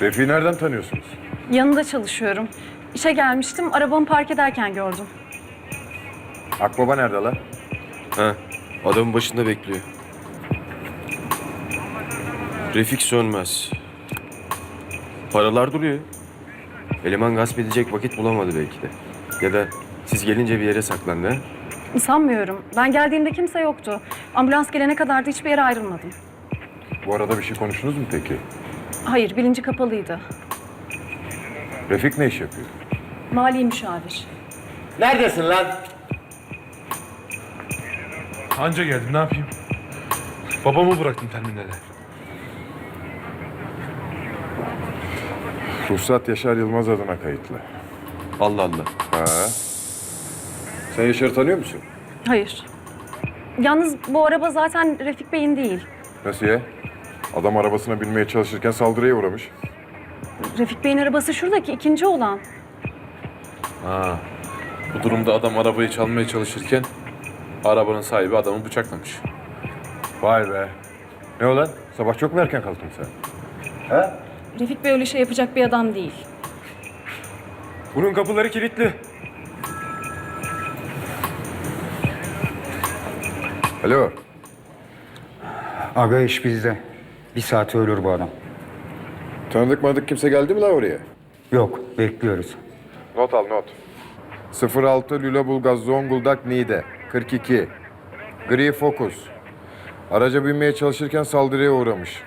Refik'i nereden tanıyorsunuz? Yanında çalışıyorum. İşe gelmiştim, arabamı park ederken gördüm. Akbaba nerede lan? Ha, adamın başında bekliyor. Refik sönmez. Paralar duruyor. Eleman gasp edecek vakit bulamadı belki de. Ya da siz gelince bir yere saklandı? Sanmıyorum. Ben geldiğimde kimse yoktu. Ambulans gelene kadar da hiçbir yere ayrılmadım. Bu arada bir şey konuştunuz mu peki? Hayır, bilinci kapalıydı. Refik ne iş yapıyor? Mali müşavir. Neredesin lan? Anca geldim ne yapayım? Babamı bıraktım terminale. Ruhsat Yaşar Yılmaz adına kayıtlı. Allah Allah. Ha. Sen Yaşar'ı tanıyor musun? Hayır. Yalnız bu araba zaten Refik Bey'in değil. Nasıl ya? Adam arabasına binmeye çalışırken saldırıya uğramış. Refik Bey'in arabası şuradaki ikinci olan. Ha. Bu durumda adam arabayı çalmaya çalışırken arabanın sahibi adamı bıçaklamış. Vay be. Ne olan? Sabah çok mu erken kalktın sen? Refik Bey öyle şey yapacak bir adam değil. Bunun kapıları kilitli. Alo. Aga iş bizde. Bir saate ölür bu adam. Tanıdık madık kimse geldi mi la oraya? Yok, bekliyoruz. Not al not. 06 Lüleburgaz Zonguldak Niğde 42 Gri Focus Araca binmeye çalışırken saldırıya uğramış.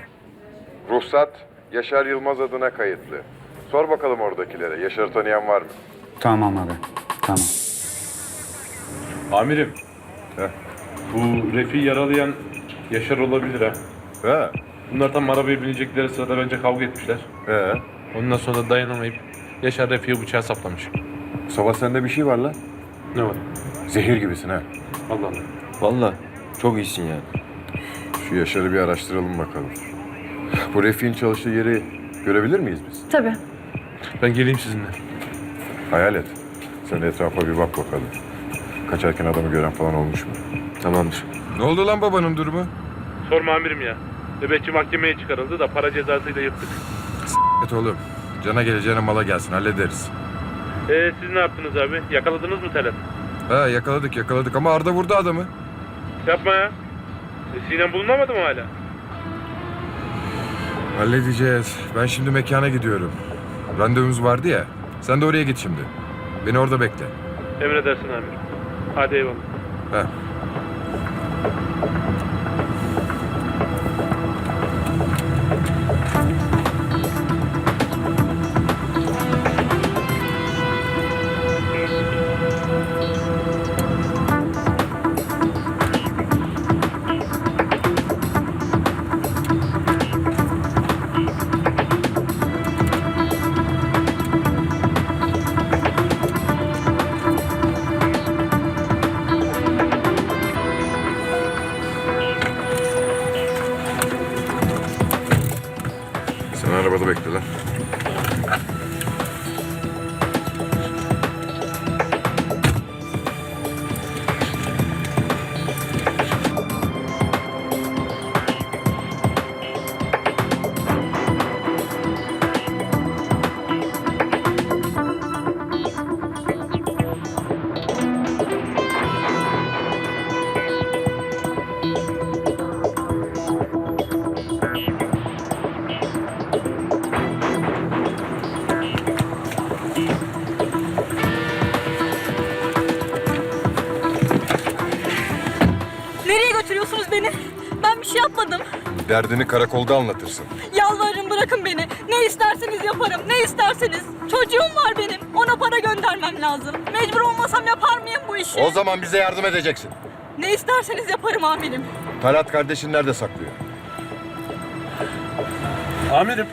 Ruhsat Yaşar Yılmaz adına kayıtlı. Sor bakalım oradakilere. Yaşar'ı tanıyan var mı? Tamam aga, tamam. Amirim. Heh. Bu Refi yaralayan Yaşar olabilir ha. He. Bunlar tam arabaya binecekleri sırada bence kavga etmişler. He. Ondan sonra da dayanamayıp Yaşar Refi'ye bıçağı saplamış. Sabah sende bir şey var lan. Ne var? Zehir gibisin ha. Allah Allah. Vallahi çok iyisin yani. Şu Yaşar'ı bir araştıralım bakalım. Bu Refik'in çalıştığı yeri görebilir miyiz biz? Tabii. Ben geleyim sizinle. Hayal et. Sen etrafa bir bak bakalım. Kaçarken adamı gören falan olmuş mu? Tamamdır. Ne oldu lan babanın durumu? Sorma amirim ya. Nöbetçi mahkemeye çıkarıldı da para cezasıyla yırttık. Et oğlum. Cana geleceğine mala gelsin hallederiz. Ee, siz ne yaptınız abi? Yakaladınız mı Talat? Ha yakaladık yakaladık ama Arda vurdu adamı. Yapma ya. E, Sinem bulunamadı mı hala? Halledeceğiz. Ben şimdi mekana gidiyorum. Randevumuz vardı ya. Sen de oraya git şimdi. Beni orada bekle. Emredersin amirim. Hadi eyvallah. Ha. Beni? Ben bir şey yapmadım. Derdini karakolda anlatırsın. Yalvarırım bırakın beni. Ne isterseniz yaparım. Ne isterseniz. Çocuğum var benim. Ona para göndermem lazım. Mecbur olmasam yapar mıyım bu işi? O zaman bize yardım edeceksin. Ne isterseniz yaparım amirim. Talat kardeşin nerede saklıyor? Amirim.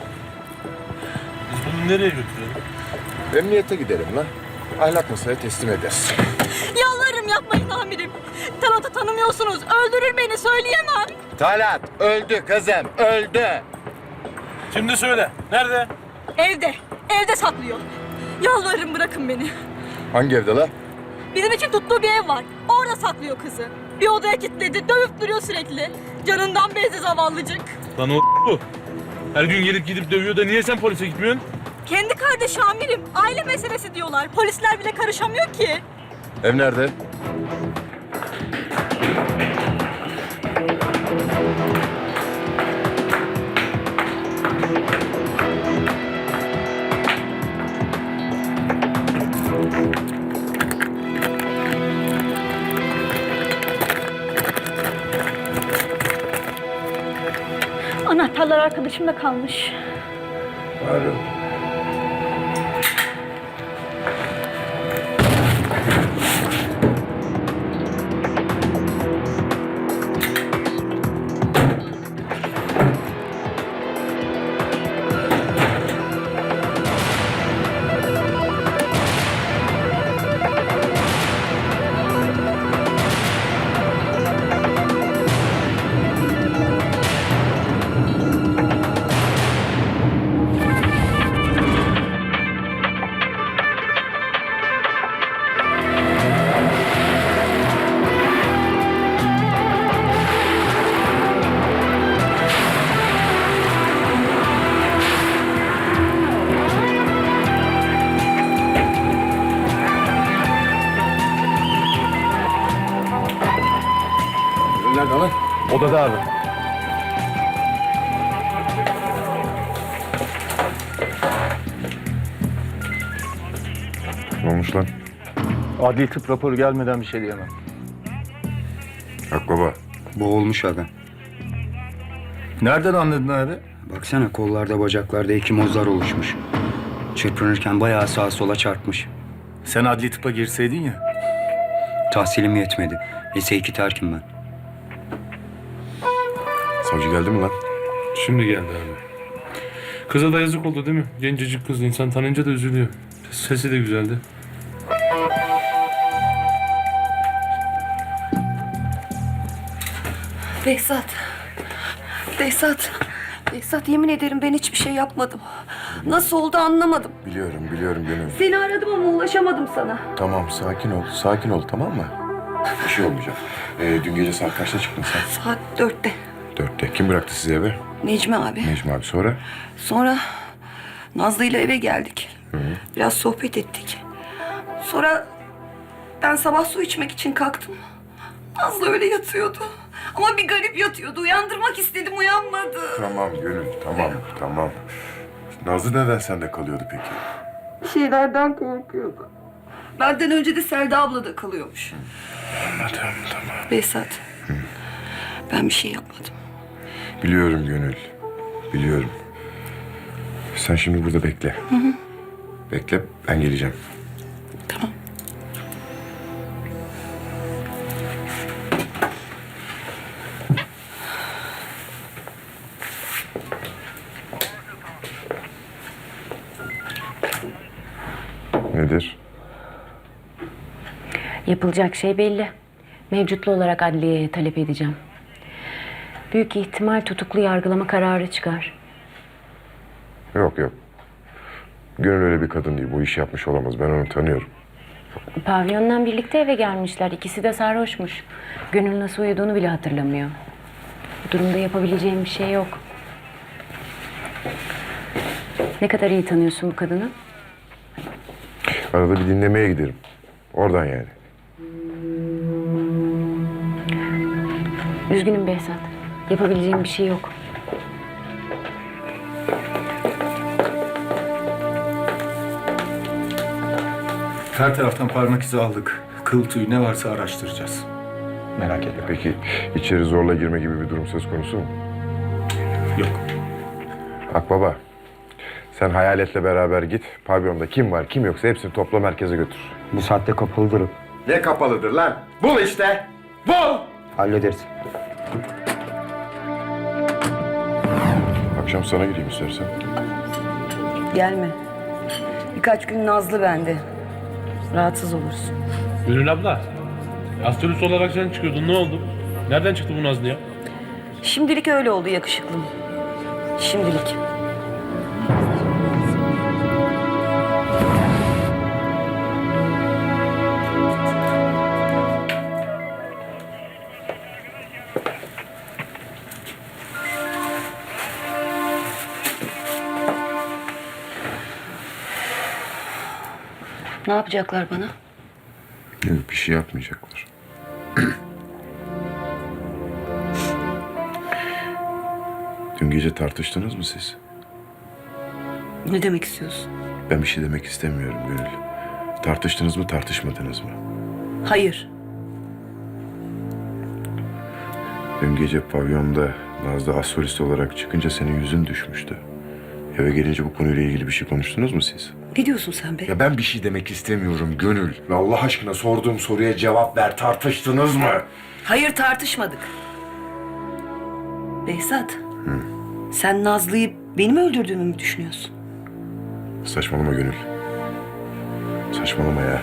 Biz bunu nereye götürelim? Emniyete gidelim lan. Ahlak masaya teslim ederiz. Yapmayın amirim. Talat'ı tanımıyorsunuz. Öldürür beni söyleyemem. Talat öldü kızım öldü. Şimdi söyle. Nerede? Evde. Evde saklıyor. Yalvarırım bırakın beni. Hangi evde la? Bizim için tuttuğu bir ev var. Orada saklıyor kızı. Bir odaya kilitledi, dövüp duruyor sürekli. Canından bezdi zavallıcık. Lan o bu. Her gün gelip gidip dövüyor da niye sen polise gitmiyorsun? Kendi kardeşi amirim. Aile meselesi diyorlar. Polisler bile karışamıyor ki. Ev nerede? Anahtarlar arkadaşımda kalmış. Nerede Adli tıp raporu gelmeden bir şey diyemem. Akbaba. Boğulmuş aga. Nereden anladın abi? Baksana kollarda bacaklarda ekimozlar oluşmuş. Çırpınırken bayağı sağa sola çarpmış. Sen adli tıpa girseydin ya. Tahsilim yetmedi. Lise 2 terkim ben. Savcı geldi mi lan? Şimdi geldi abi. Kıza da yazık oldu değil mi? Gencecik kız insan tanınca da üzülüyor. Sesi de güzeldi. Behzat. Behzat. Behzat yemin ederim ben hiçbir şey yapmadım. Nasıl oldu anlamadım. Biliyorum, biliyorum Gönül. Seni aradım ama ulaşamadım sana. Tamam, sakin ol. Sakin ol, tamam mı? Bir şey olmayacak. Ee, dün gece saat kaçta çıktın sen? Saat dörtte. Dörtte. Kim bıraktı sizi eve? Necmi abi. Necmi abi. Sonra? Sonra Nazlı ile eve geldik. Biraz sohbet ettik. Sonra ben sabah su içmek için kalktım. Nazlı öyle yatıyordu. Ama bir garip yatıyordu. Uyandırmak istedim uyanmadı. Tamam Gönül, tamam, tamam. Nazlı neden sende kalıyordu peki? Bir şeylerden korkuyordu. Benden önce de Selda abla da kalıyormuş. Anladım, tamam. Behzat. Ben bir şey yapmadım. Biliyorum Gönül, biliyorum. Sen şimdi burada bekle. Bekle, ben geleceğim. Tamam. Yapılacak şey belli. Mevcutlu olarak adliyeye talep edeceğim. Büyük ihtimal tutuklu yargılama kararı çıkar. Yok yok. Gönül öyle bir kadın değil. Bu işi yapmış olamaz. Ben onu tanıyorum. Pavyondan birlikte eve gelmişler. İkisi de sarhoşmuş. Gönül nasıl uyuduğunu bile hatırlamıyor. Bu durumda yapabileceğim bir şey yok. Ne kadar iyi tanıyorsun bu kadını? Arada bir dinlemeye giderim. Oradan yani. Üzgünüm Behzat. Yapabileceğim bir şey yok. Her taraftan parmak izi aldık. Kıl tüy ne varsa araştıracağız. Merak etme. Peki içeri zorla girme gibi bir durum söz konusu mu? Yok. Akbaba, sen hayaletle beraber git. Pavyonda kim var kim yoksa hepsini topla merkeze götür. Bu saatte kapalıdır. Ne kapalıdır lan? Bul işte. Bul. Hallederiz. Akşam sana gideyim istersen. Gelme. Birkaç gün Nazlı bende. Rahatsız olursun. Gönül abla. Astrolist olarak sen çıkıyordun. Ne oldu? Nereden çıktı bu Nazlı ya? Şimdilik öyle oldu yakışıklım. Şimdilik. Yapacaklar bana? Yok bir şey yapmayacaklar. Dün gece tartıştınız mı siz? Ne demek istiyorsun? Ben bir şey demek istemiyorum Gönül. Tartıştınız mı tartışmadınız mı? Hayır. Dün gece pavyonda Nazlı asolist olarak çıkınca senin yüzün düşmüştü. Eve gelince bu konuyla ilgili bir şey konuştunuz mu siz? Ne diyorsun sen be? Ya ben bir şey demek istemiyorum Gönül. Ve Allah aşkına sorduğum soruya cevap ver. Tartıştınız mı? Hayır tartışmadık. Behzat. Sen Nazlı'yı benim öldürdüğümü mü düşünüyorsun? Saçmalama Gönül. Saçmalama ya.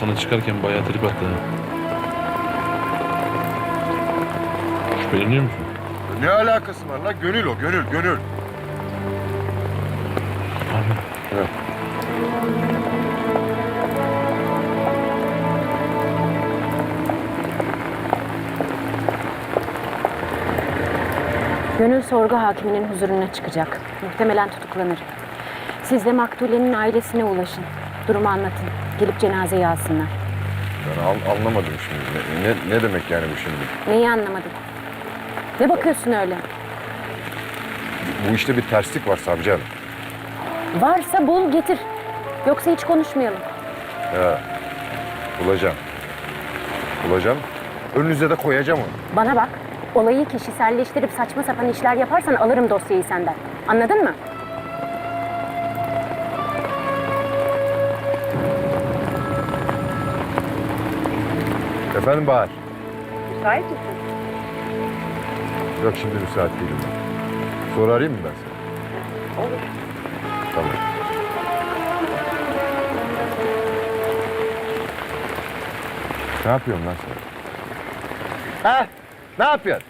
Sana çıkarken bayağı trip attı ha. Şüpheleniyor musun? Ne alakası var lan? Gönül o, gönül, gönül. Evet. Gönül sorgu hakiminin huzuruna çıkacak. Muhtemelen tutuklanır. Siz de Maktule'nin ailesine ulaşın. Durumu anlatın. Gelip cenazeyi alsınlar. Ben al- anlamadım şimdi. Ne, ne, ne demek yani bu şimdi? Neyi anlamadın? Ne bakıyorsun öyle? Bu işte bir terslik var savcı hanım. Varsa bul getir. Yoksa hiç konuşmayalım. Ya, bulacağım. Bulacağım. Önünüze de koyacağım onu. Bana bak. Olayı kişiselleştirip saçma sapan işler yaparsan alırım dosyayı senden. Anladın mı? Efendim Bahar? Müsait misin? Yok şimdi müsait değilim ben. Sonra arayayım mı ben seni? Olur. Tamam. Ne yapıyorsun lan sen? Ha? Ne yapıyorsun?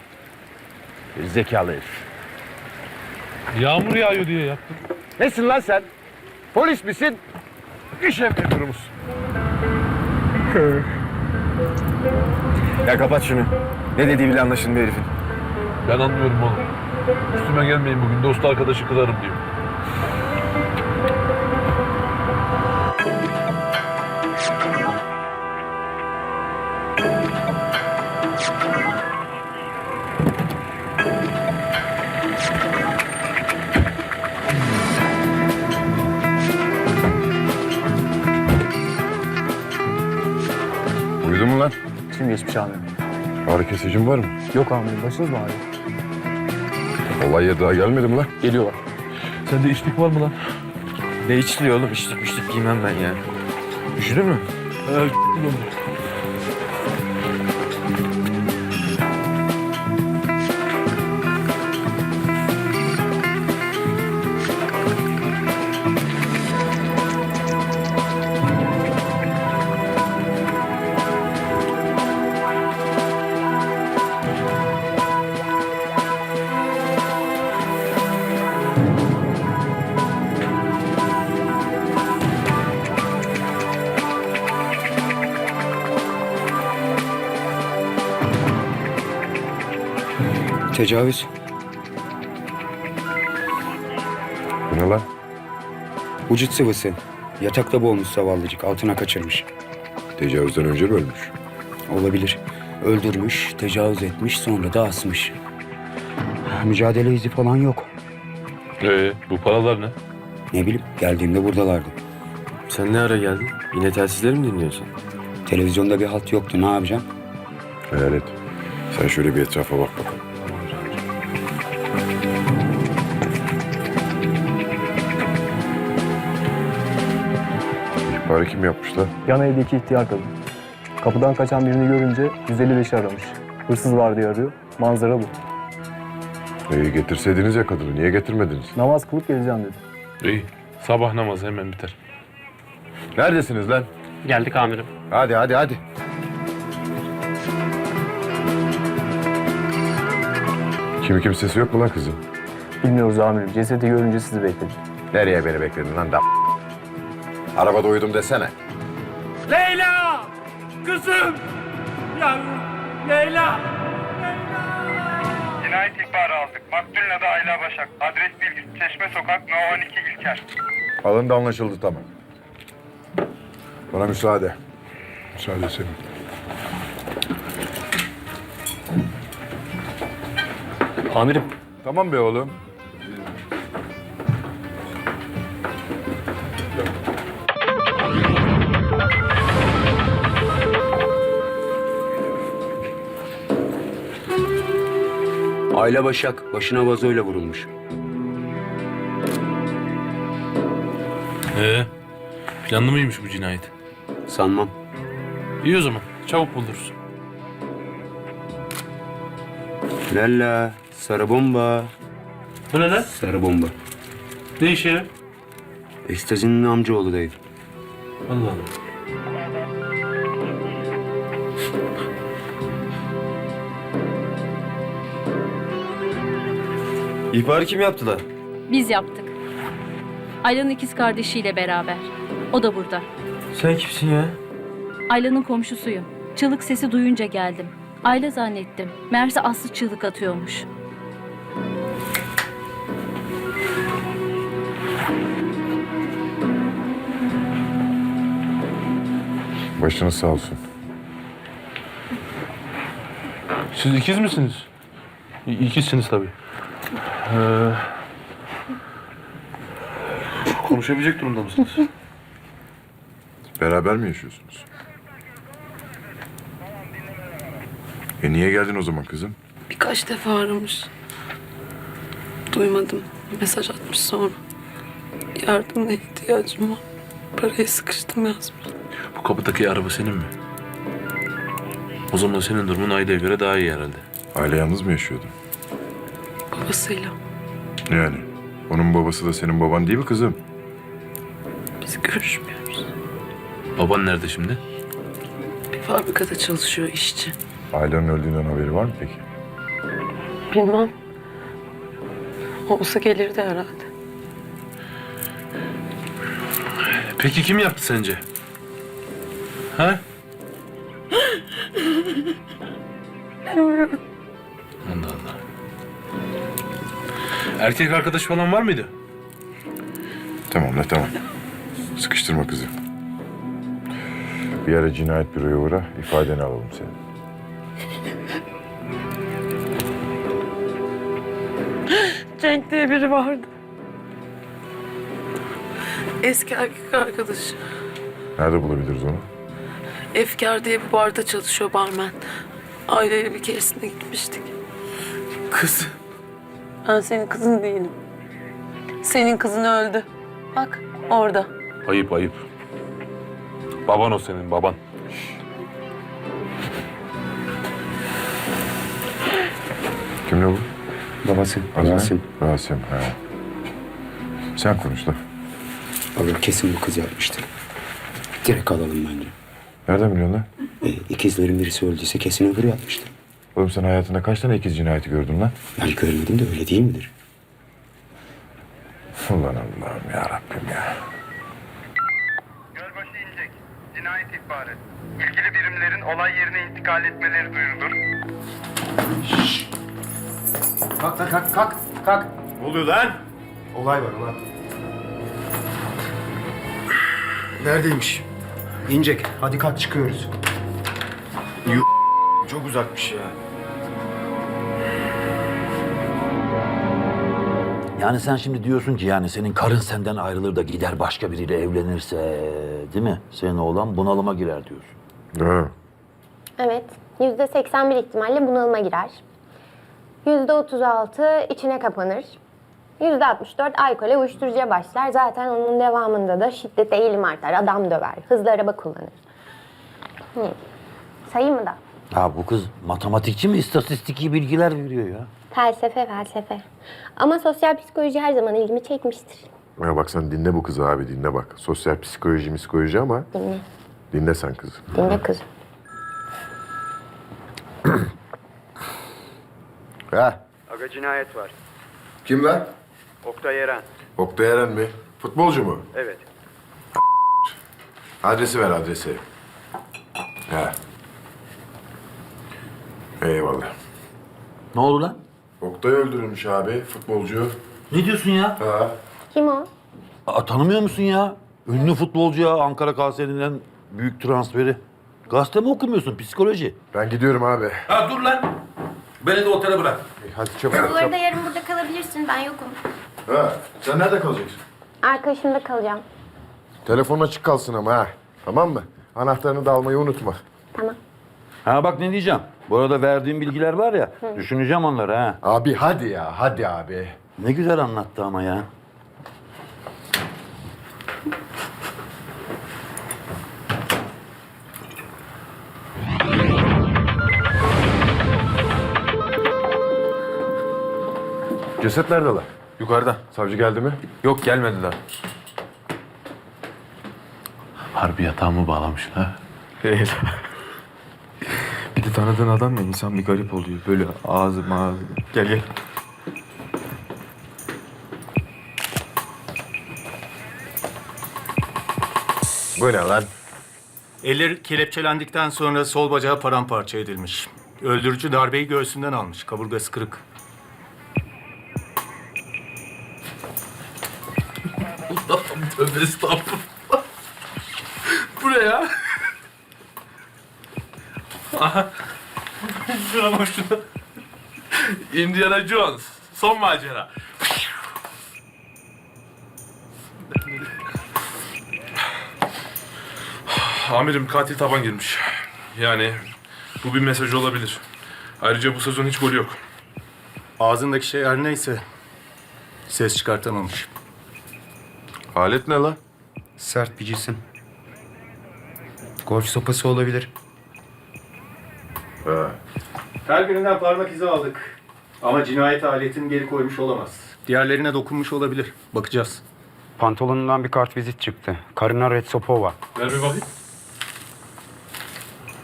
Bir zekalı herif. Yağmur yağıyor diye yaptım. Nesin lan sen? Polis misin? İş emri musun? Ya kapat şunu. Ne dediği bile anlaşılmıyor herifin. Ben anlıyorum oğlum. Üstüme gelmeyin bugün dost arkadaşı kırarım diyor. Kesicin var mı? Yok amirim başınız mı ağrıyor? Olay yeri daha gelmedi mi lan? Geliyorlar. Sende içlik var mı lan? Ne içliyor oğlum? İçlik mişlik giymem ben ya. Üşüdün mü? Evet. Tecavüz. Bu ne lan? Vücut sıvısı. Yatakta boğulmuş zavallıcık. Altına kaçırmış. Tecavüzden önce mi ölmüş? Olabilir. Öldürmüş, tecavüz etmiş, sonra da asmış. Mücadele izi falan yok. Ee, bu paralar ne? Ne bileyim, geldiğimde buradalardı. Sen ne ara geldin? Yine telsizleri mi dinliyorsun? Televizyonda bir halt yoktu, ne yapacağım? Hayal et. Sen şöyle bir etrafa bak bakalım. İhbarı kim yapmış lan? Yan evdeki ihtiyar kadın. Kapıdan kaçan birini görünce 155'i aramış. Hırsız var diye arıyor. Manzara bu. İyi getirseydiniz ya kadını. Niye getirmediniz? Namaz kılıp geleceğim dedi. İyi. Sabah namazı hemen biter. Neredesiniz lan? Geldik amirim. Hadi hadi hadi. Kimi kimsesi yok mu lan kızın? Bilmiyoruz amirim. Cesedi görünce sizi bekledik. Nereye beni bekledin lan da? Arabada uyudum desene. Leyla! Kızım! Yavrum! Leyla! Cinayet ihbarı aldık. Maktulün adı Ayla Başak. Adres bilgisi Çeşme Sokak No 12 İlker. Alın da anlaşıldı tamam. Bana müsaade. Müsaade senin. Amirim. Tamam be oğlum. Ayla Başak başına vazoyla vurulmuş. Ee, planlı mıymış bu cinayet? Sanmam. İyi o zaman. Çabuk buluruz. Lalla sarı bomba. Bu ne lan? Sarı bomba. Ne işe yarar? Ekstazinin amcaoğlu dayı. Allah Allah. İhbarı kim yaptı lan? Biz yaptık. Ayla'nın ikiz kardeşiyle beraber. O da burada. Sen kimsin ya? Ayla'nın komşusuyum. Çığlık sesi duyunca geldim. Ayla zannettim. Meğerse Aslı çığlık atıyormuş. Başınız sağ olsun. Siz ikiz misiniz? İ- İkizsiniz tabii. Ee, konuşabilecek durumda mısınız? Beraber mi yaşıyorsunuz? E niye geldin o zaman kızım? Birkaç defa aramış. Duymadım. Mesaj atmış sonra. Yardımına ihtiyacım var. Paraya sıkıştım yazmış. Bu kapıdaki araba senin mi? O zaman senin durumun Ayda'ya göre daha iyi herhalde. Aile yalnız mı yaşıyordu? Babasıyla. Yani onun babası da senin baban değil mi kızım? Biz görüşmüyoruz. Baban nerede şimdi? Bir fabrikada çalışıyor işçi. Ailenin öldüğünden haberi var mı peki? Bilmem. Olsa gelirdi herhalde. Peki kim yaptı sence? Ha? Allah Allah. Erkek arkadaş falan var mıydı? Tamam ne tamam. Sıkıştırma kızı. Bir ara cinayet büroya uğra, ifadeni alalım senin. Cenk diye biri vardı. Eski erkek arkadaşı. Nerede bulabiliriz onu? Efkar diye bir barda çalışıyor barmen. Aileyle bir keresinde gitmiştik. Kız. Ben senin kızın değilim. Senin kızın öldü. Bak orada. Ayıp ayıp. Baban o senin baban. Kimle bu? Babası. Rasim. Rasim. He. Sen konuş da. Abi kesin bu kız yapmıştır. Direkt alalım bence. Nereden biliyorsun lan? E, ikizlerin birisi öldüyse kesin öbürü yapmıştır. Oğlum sen hayatında kaç tane ikiz cinayeti gördün lan? Ben görmedim de öyle değil midir? Ulan Allah'ım ya Rabbim ya. Gölbaşı İncek. Cinayet ihbarı. İlgili birimlerin olay yerine intikal etmeleri duyurulur. Kalk lan kalk kalk kalk. Ne oluyor lan? Olay var olay. Neredeymiş? İncek. Hadi kalk çıkıyoruz. Çok uzakmış ya. Yani sen şimdi diyorsun ki yani senin karın senden ayrılır da gider başka biriyle evlenirse değil mi? Senin oğlan bunalıma girer diyorsun. Ha. Evet. Yüzde 81 ihtimalle bunalıma girer. Yüzde 36 içine kapanır. Yüzde 64 alkole uyuşturucuya başlar. Zaten onun devamında da şiddet eğilim artar. Adam döver. Hızlı araba kullanır. Hı. Sayayım mı da? Ya bu kız matematikçi mi istatistiki bilgiler veriyor ya? Felsefe felsefe. Ama sosyal psikoloji her zaman ilgimi çekmiştir. Ya bak sen dinle bu kızı abi dinle bak. Sosyal psikoloji psikoloji ama Dinle. dinle sen kızı. Dinle kızım. Ha? Aga cinayet var. Kim lan? Oktay Eren. Oktay Eren mi? Futbolcu mu? Evet. Adresi ver adresi. Ha. Eyvallah. Ne oldu lan? Oktay öldürülmüş abi futbolcu. Ne diyorsun ya? Ha. Kim o? Aa, tanımıyor musun ya? Ünlü futbolcu ya Ankara KS'nin büyük transferi. Gazete mi okumuyorsun? Psikoloji. Ben gidiyorum abi. Ha dur lan. Beni de otele bırak. Hadi çabuk. Bu arada yarın burada kalabilirsin. Ben yokum. Ha. Sen nerede kalacaksın? Arkadaşımda kalacağım. Telefon açık kalsın ama ha. Tamam mı? Anahtarını da almayı unutma. Tamam. Ha bak ne diyeceğim. Bu arada verdiğim bilgiler var ya. Düşüneceğim onları ha. Abi hadi ya hadi abi. Ne güzel anlattı ama ya. Ceset nerede lan? Yukarıda. Savcı geldi mi? Yok gelmedi daha. Harbi yatağımı bağlamışlar. Evet. Bir de tanıdığın adam ya insan bir garip oluyor. Böyle ağzı mağazı. Gel gel. Bu ne lan? Eller kelepçelendikten sonra sol bacağı paramparça edilmiş. Öldürücü darbeyi göğsünden almış. Kaburgası kırık. Tövbe estağfurullah. Bu ne ya? Aha. Şuna bak şuna. Indiana Jones. Son macera. Amirim katil taban girmiş. Yani bu bir mesaj olabilir. Ayrıca bu sezon hiç gol yok. Ağzındaki şey her neyse ses çıkartamamış. Alet ne lan? Sert bir cisim. Golf sopası olabilir. Ha. Her birinden parmak izi aldık. Ama cinayet aletini geri koymuş olamaz. Diğerlerine dokunmuş olabilir. Bakacağız. Pantolonundan bir kart vizit çıktı. Karina Retsopova. Ver bir bakayım.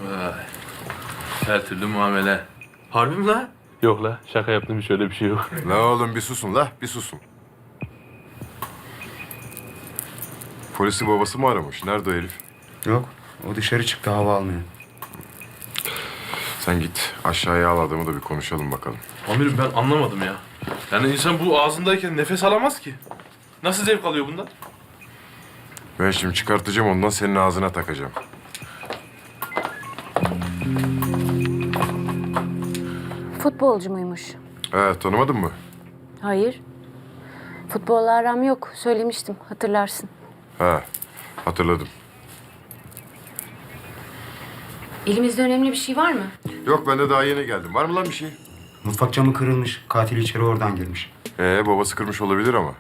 Vay. Her türlü muamele. Harbi mi lan? Yok la şaka yaptım hiç öyle bir şey yok. La oğlum bir susun la bir susun. Polisi babası mı aramış? Nerede o herif? Yok. O dışarı çıktı hava almaya. Sen git aşağıya al adamı da bir konuşalım bakalım. Amirim ben anlamadım ya. Yani insan bu ağzındayken nefes alamaz ki. Nasıl zevk alıyor bundan? Ben şimdi çıkartacağım ondan senin ağzına takacağım. Futbolcu muymuş? He tanımadın mı? Hayır. Futbolla aram yok. Söylemiştim. Hatırlarsın. He hatırladım. Elimizde önemli bir şey var mı? Yok ben de daha yeni geldim. Var mı lan bir şey? Mutfak camı kırılmış. Katil içeri oradan girmiş. Ee babası kırmış olabilir ama.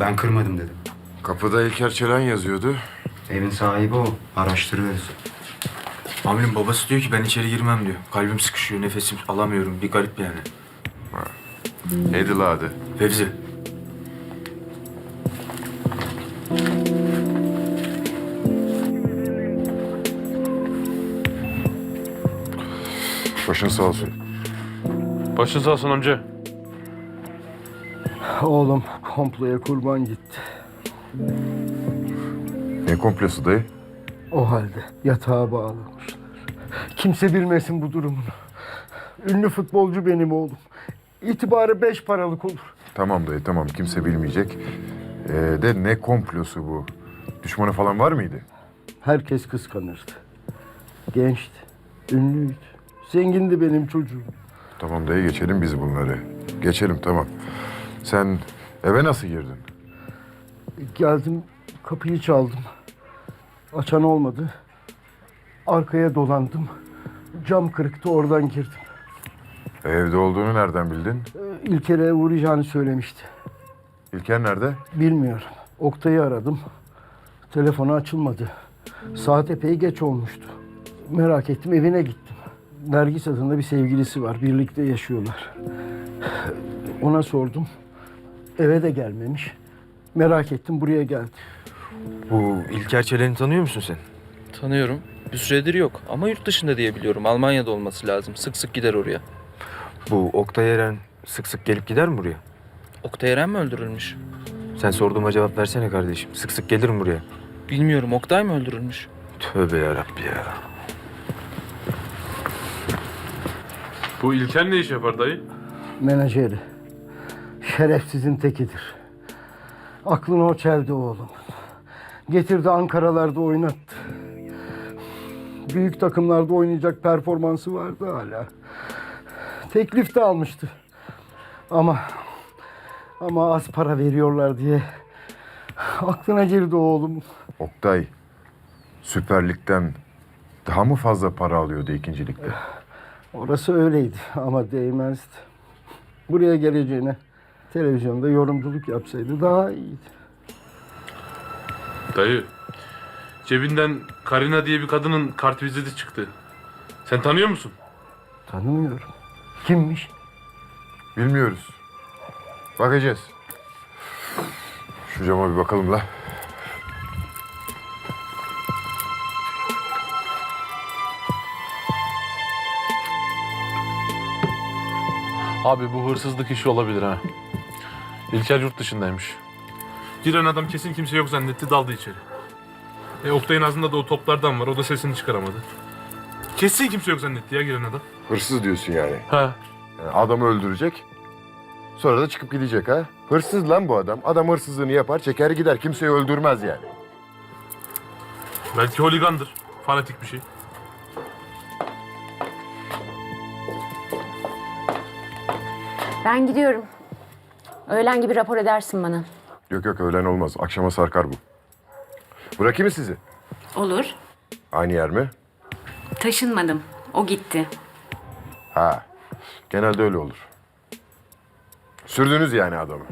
Ben kırmadım dedim. Kapıda İlker Çelen yazıyordu. Evin sahibi o. Araştırıyoruz. Amirim babası diyor ki ben içeri girmem diyor. Kalbim sıkışıyor, nefesim alamıyorum. Bir garip yani. Neydi la adı? Fevzi. Başın sağ olsun. Başın sağ olsun amca. Oğlum komploya kurban gitti. Ne komplosu dayı? O halde yatağa bağlamışlar. Kimse bilmesin bu durumunu. Ünlü futbolcu benim oğlum. İtibarı beş paralık olur. Tamam dayı tamam kimse bilmeyecek. Ee, de ne komplosu bu? Düşmanı falan var mıydı? Herkes kıskanırdı. Gençti, ünlüydü. Zengindi benim çocuğum. Tamam dayı geçelim biz bunları. Geçelim tamam. Sen eve nasıl girdin? Geldim, kapıyı çaldım. Açan olmadı. Arkaya dolandım. Cam kırıktı, oradan girdim. Evde olduğunu nereden bildin? Ee, İlker'e uğrayacağını söylemişti. İlker nerede? Bilmiyorum. Oktay'ı aradım. Telefonu açılmadı. Saat epey geç olmuştu. Merak ettim evine gittim. Nergis adında bir sevgilisi var. Birlikte yaşıyorlar. Ona sordum. Eve de gelmemiş. Merak ettim buraya geldim. Bu İlker Çelen'i tanıyor musun sen? Tanıyorum. Bir süredir yok ama yurt dışında diye biliyorum. Almanya'da olması lazım. Sık sık gider oraya. Bu Oktay Eren sık sık gelip gider mi buraya? Oktay Eren mi öldürülmüş? Sen sorduğuma cevap versene kardeşim. Sık sık gelir mi buraya? Bilmiyorum. Oktay mı öldürülmüş? Tövbe yarabbi ya. Bu İlker ne iş yapar dayı? Menajeri. Şerefsizin tekidir. Aklını o çeldi oğlum. Getirdi Ankaralarda oynattı. Büyük takımlarda oynayacak performansı vardı hala. Teklif de almıştı. Ama ama az para veriyorlar diye aklına girdi oğlum. Oktay, Süper Lig'den daha mı fazla para alıyordu ikincilikte? Orası öyleydi ama değmezdi. Buraya geleceğine televizyonda yorumculuk yapsaydı daha iyiydi. Dayı, cebinden Karina diye bir kadının kart viziti çıktı. Sen tanıyor musun? Tanımıyorum. Kimmiş? Bilmiyoruz. Bakacağız. Şu cama bir bakalım la. Abi bu hırsızlık işi olabilir ha. İlker yurt dışındaymış. Giren adam kesin kimse yok zannetti daldı içeri. E Oktay'ın ağzında da o toplardan var. O da sesini çıkaramadı. Kesin kimse yok zannetti ya giren adam. Hırsız diyorsun yani. Ha. Yani adamı öldürecek. Sonra da çıkıp gidecek ha. Hırsız lan bu adam. Adam hırsızlığını yapar, çeker gider. Kimseyi öldürmez yani. Belki holigandır. Fanatik bir şey. Ben gidiyorum. Öğlen gibi rapor edersin bana. Yok yok öğlen olmaz. Akşama sarkar bu. Bırakayım mı sizi? Olur. Aynı yer mi? Taşınmadım. O gitti. Ha. Genelde öyle olur. Sürdünüz yani adamı.